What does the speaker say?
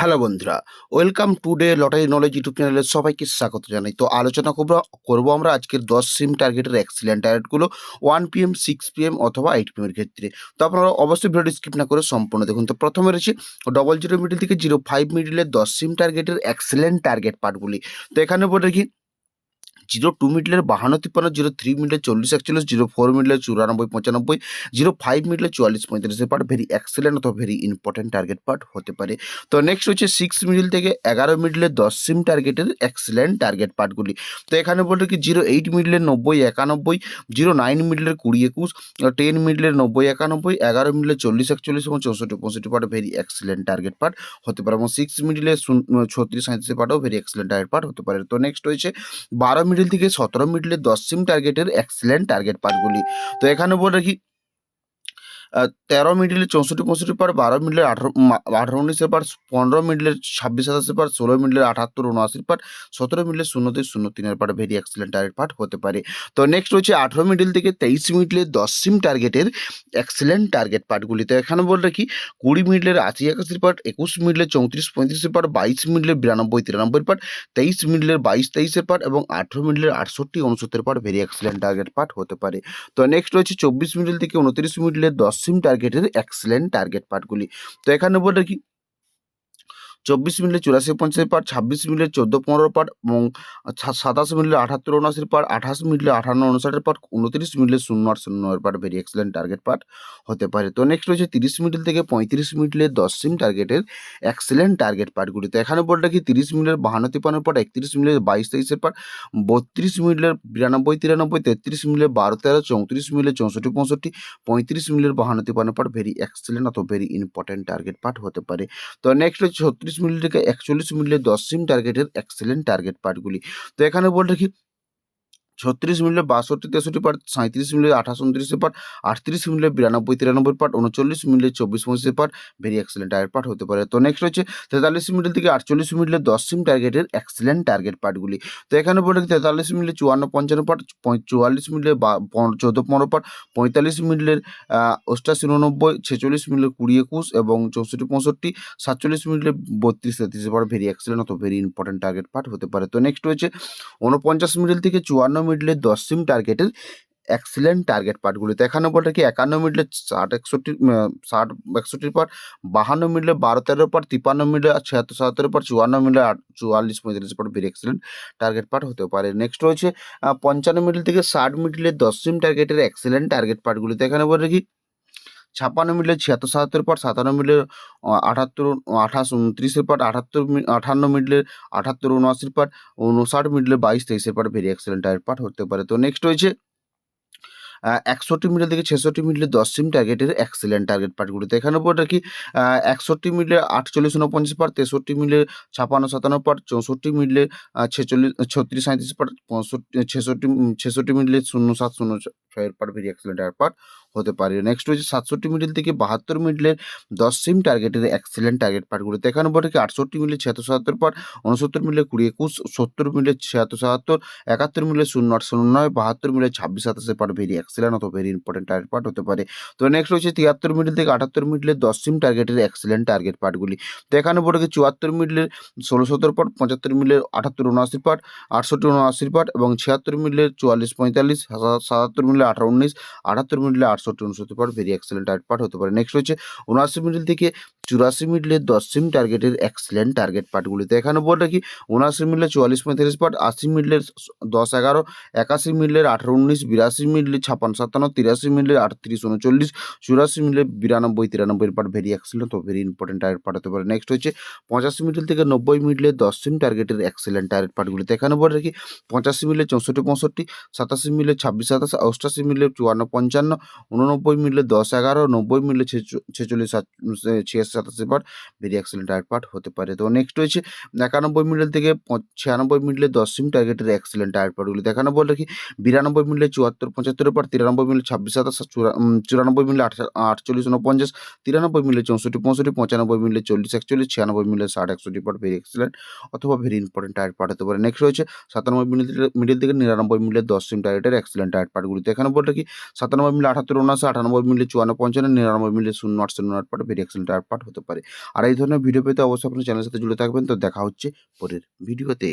Hello বন্ধুরা, welcome to day lottery knowledge YouTube চ্যানেলে সবাইকে স্বাগত জানাই। তো আলোচনা করব করব আমরা আজকের দশ সিম টার্গেটের excellent টার্গেটগুলো one P M six P M অথবা এইট পি এমের ক্ষেত্রে। তো আপনারা অবশ্যই ভিডিও স্কিপ না করে সম্পূর্ণ দেখুন। তো প্রথমে রয়েছে ডবল জিরো মিডিল থেকে জিরো ফাইভ মিডিলের দশ সিম টার্গেটের অ্যাক্সিলেন্ট টার্গেট পার্টগুলি তো এখানে বলে রাখি জিরো টু মিডলের বাহান্ন তিপ্পান্ন জিরো থ্রি মিডলের চল্লিশ একচল্লিশ জিরো ফোর মিডলের চুরানব্বই পঁচানব্বই জিরো ফাইভ মিডলের চুয়াল্লিশ পঁয়তাল্লিশের পার্ট ভেরি এক্সেলেন্ট অথবা ভেরি ইম্পর্টেন্ট টার্গেট পার্ট হতে পারে। তো নেক্সট হচ্ছে সিক্স মিডল থেকে এগারো মিডলের দশ সিম টার্গেটের এক্সেলেন্ট টার্গেট পার্টগুলি তো এখানে বলতে কি জিরো এইট মিডলের নব্বই একানব্বই জিরো নাইন মিডলের কুড়ি একুশ টেন মিডলের নব্বই একানব্বই এগারো মিডলের চল্লিশ একচল্লিশ এবং চৌষট্টি পঁয়ষট্টি part very excellent target part হতে পারে এবং সিক্স মিডলের ছত্রিশ সাঁত্রিশের পার্টও ভেরি এক্সেলেন্ট টার্গেট পার্ট হতে পারে। তো নেক্সট হয়েছে বারো মিডল থেকে সতেরো মিডলে দশ সিম টার্গেটের এক্সেলেন্ট টার্গেট পাসগুলি তো এখানে বলে রাখি তেরো মিডলে চৌষট্টি, পঁয়ষট্টি পার, বারো মিডলের আঠারো আঠারো উনিশের পার, পনেরো মিডলের ছাব্বিশ সাতাশের পার, ষোলো মিডলের আঠাত্তর উনআশির পার, সতেরো মিডলের শূন্য দুই শূন্য তিনের part very excellent target part হতে পারে। তো নেক্সট হচ্ছে আঠারো মিডল থেকে তেইশ মিডলের দশ সিম টার্গেটের এক্সেলেন্ট টার্গেট পার্টগুলি তো এখানে বলে রাখি কুড়ি মিডলের আশি একাশির পার্ট একুশ মিডলের চৌত্রিশ পঁয়ত্রিশের পার্ট বাইশ মিডলের বিরানব্বই, তিরানব্বই পার্ট তেইশ মিডলের বাইশ তেইশের পার্ট এবং আঠেরো মিডলের আটষট্টি, উনসত্তর part very excellent target part হতে পারে। তো নেক্সট রয়েছে চব্বিশ মিডল থেকে উনত্রিশ মিডলের দশ সিম টার্গেটের এক্সেলেন্ট টার্গেট পার্টগুলি তো এখানে বলে রাখি চব্বিশ মিনিটে চুরাশি পঞ্চাশ পার ছাব্বিশ মিনিটে চোদ্দ পনেরো পার এবং সাতাশ মিনিটে আঠাত্তর উনআশির পার আঠাশ মিনিটে আঠান্ন উনষাটের পার উনত্রিশ মিনিটে শূন্য আট শূন্য part very excellent target part হতে পারে। তো নেক্সট রয়েছে তিরিশ মিনিট থেকে পঁয়ত্রিশ মিনিটে দশ সিম টার্গেটের এক্সেলেন্ট টার্গেট পার্টগুলি। এখানে বলে রাখি তিরিশ মিনিটের বাহান্ন তিপ্পান্নর পার একত্রিশ মিনিটের বাইশ তেইশের পার বত্রিশ মিনিটের বিরানব্বই তিরানব্বই, তেত্রিশ মিনিটের বারো তেরো, চৌত্রিশ মিনিটের চৌষট্টি পঁয়ষট্টি, পঁয়ত্রিশ মিনিটের বাহান্ন তিপ্পান্ন পার ভেরি এক্সেলেন্ট অথবা ভেরি ইম্পর্টেন্ট টার্গেট পার্ট হতে পারে। তো নেক্সট হচ্ছে ছত্রিশ মিনিট থেকে একচল্লিশ মিনিটের দশ সিম টার্গেটের এক্সেলেন্ট টার্গেট পার্টগুলি তো এখানে বলে রাখি ছত্রিশ মিনিটে বাষট্টি, তেষট্টি পার্ট সাঁত্রিশ মিনিটে আঠাশ, উনত্রিশে পার্ট, আটত্রিশ মিনিটে বিরানব্বই, তিরানব্বই পার্ট, উনচল্লিশ মিনিটে চব্বিশ পঁচিশে part very excellent target part হতে পারে। তো নেক্সট হচ্ছে তেতাল্লিশ মিনিট থেকে আটচল্লিশ মিনিটে দশ সিম টার্গেটের এক্সেলেন্ট টার্গেট পার্টগুলি তো এখানে বলে তেতাল্লিশ মিনিটে চুয়ান্ন, পঞ্চান্ন পার্ট চুয়াল্লিশ মিনিটে চোদ্দ, পনেরো পার্ট, পঁয়তাল্লিশ মিনিটের অষ্টাশি, উননব্বই, ছেচল্লিশ মিনিটের কুড়ি, একুশ এবং চৌষট্টি, পঁয়ষট্টি, সাতচল্লিশ মিনিটে বত্রিশ, তেত্রিশে পার্ট ভেরি এক্সেলেন্ট অথবা ভেরি ইম্পর্টেন্ট টার্গেট পার্ট হতে পারে। তো নেক্সট হচ্ছে উনপঞ্চাশ মিডল থেকে চুয়ান্ন মিডলের দশ সিম টার্গেটের এক্সিলেন্ট টার্গেট পার্টগুলি তো এখানে বলতে কি? একান্ন মিডলের ষাট, একষট্টি ষাট একষট্টির পার বাহান্ন মিডলে বারো, তেরো পার তিপ্পান্ন মিডলে ছিয়াত্তর, সাতাত্তর পর চুয়ান্ন মিডলে চুয়াল্লিশ, পঁয়তাল্লিশ part very excellent target part হতে পারে। নেক্সট রয়েছে পঞ্চান্ন মিডল থেকে ষাট মিডলের দশ সিম টার্গেটের এক্সিলেন্ট টার্গেট পার্টগুলি তো এখানে বলে কি? ছাপ্পান্ন মিডলে ছিয়াত্তর সাতাত্তর পার সাতান্ন মিডলে আটাত্তর, আঠাশ, উনত্রিশের পার আটাত্তর মি- আটান্ন মিডলের আটাত্তর, উনআশির পার উনষাট মিডলে বাইশ, তেইশের part very excellent target part হতে পারে। তো নেক্সট রয়েছে একষট্টি মিডল থেকে ছেষট্টি মিডলে দশ সিম টার্গেটের এক্সেলেন্ট টার্গেট পার্টগুলি তো এখানে বলে রাখি একষট্টি মিডলে আটচল্লিশ, উনপঞ্চাশ পার তেষট্টি মিডলে ছাপান্ন সাতান্ন পার চৌষট্টি মিডলে ছেচল্লিশ, ছত্রিশ সাঁত্রিশ পার পঁয়ষট্টি, ছেষট্টি ছেষট্টি মিডলে শূন্য, সাত, শূন্য ছয়ের part very excellent target part হতে পারে। নেক্সট হচ্ছে সাতষট্টি মিডিল থেকে বাহাত্তর মিডলের দশ সিম টার্গেটের এক্সেলেন্ট টার্গেট পার্টগুলি তো এখানে বলে আটষট্টি মিডলে ছিয়াত্তর সাতাত্তর পার উনসত্তর মিডলে কুড়ি একুশ, সত্তর মিডলে ছিয়াত্তর সাতাত্তর, একাত্তর মিলে শূন্য আট শূন্য নয়, বাহাত্তর মিলে ছাব্বিশ সাতাশের পার্ট ভেরি এক্সেলেন্ট অথবা ভেরি ইম্পর্টেন্ট টার্গেট পার্ট হতে পারে। তো নেক্সট রয়েছে তিয়াত্তর মিডল থেকে আটাত্তর মিডলের দশ সিম টার্গেটের এক্সেলেন্ট টার্গেট পার্টগুলি তো বলে রাখি চুয়াত্তর মিডলের ষোলো সত্তর পার্ট পঁচাত্তর মিলের আটাত্তর উনআশি পার্ট আটষট্টি উনআশি পার্ট এবং ছিয়াত্তর মিলের চুয়াল্লিশ পঁয়তাল্লিশ সাতা- সাতাত্তর মিলে আঠারো উনিশ, আটাত্তর মিডলে আটষট্টি উনসত্তর part very excellent art part হতে পারে। নেক্সট হচ্ছে উনআশি মিডিল থেকে চুরাশি মিডলের দশ সিম টার্গেটের এক্সেলেন্ট টার্গেট পার্টগুলি তো এখানে বলে রাখি উনআশি মিডলে চুয়াল্লিশ পঁয়তাল্লিশ পার্ট, আশি মিডলের দশ এগারো, একাশি মিডলের আঠারো উনিশ, বিরাশি মিডলে ছাপান্ন সাতান্ন, তিরাশি মিডলে আটত্রিশ উনচল্লিশ, চুরাশি মিডলে বিরানব্বই তিরানব্বই part very excellent very important target হতে পারে। নেক্সট হচ্ছে পঁচাশি মিডল থেকে নব্বই মিডলে দশ সিম টার্গেটের এক্সেলেন্ট টার্গেট পার্টগুলি তো এখানে বলে রাখি পঁচাশি মিলে চৌষট্টি পঁয়ষট্টি, সাতাশি মিলে ছাব্বিশ সাতাশ, অষ্টাশি মিলে চুয়ান্ন পঞ্চান্ন, উননব্বই মিলে দশ এগারো, নব্বই ছেচ- ছেচল্লিশ ছিয়াশি সাতাশি part very excellent target part হতে পারে। তো নেক্সট রয়েছে একানব্বই মিডল থেকে ছিয়ানব্বই মিডলে দশ সিম টার্গেটের এক্সেলেন্ট টার্গেট পার্টগুলি তো এখানে বলে রাখি বিরানব্বই মিডলে চুয়াত্তর পঁচাত্তরের পর তিরানব্বই মিলে ছাব্বিশ, সাতাশ চুরানব্বই মিলে আটচল্লিশ উনপঞ্চাশ তিরানব্বই মিলে চৌষট্টি, পঁয়ষট্টি, পঁচানব্বই মিলে চল্লিশ, একচল্লিশ, ছিয়ানব্বই মিলে ষাট, একষট্টি পার্ট ভেরি এক্সেলেন্ট অথবা ভেরি ইম্পর্টেন্ট টার্গেট পার্ট হতে পারে। নেক্সট রয়েছে সাতানব্বই মিনিট মিডিল থেকে নিরানব্বই মিনিটের দশ সিম টার্গেটের এক্সেলেন্ট টার্গেট পার্টগুলিতে এখানে বলতে কি, সাতানব্বই মিনিট আঠাত্তর উনআশি আটানব্বই মিনিট চুয়ান্ন, পঞ্চান্ন, নিরানব্বই মিনিট শূন্য আট শূন্য আট পার্ট ভেরি এক্সেলেন্ট টার্গেট হতে পারে। আর এই ধরনের ভিডিও পেতে অবশ্যই আপনার চ্যানেলের সাথে জুড়ে থাকবেন। তো দেখা হচ্ছে পরের ভিডিওতে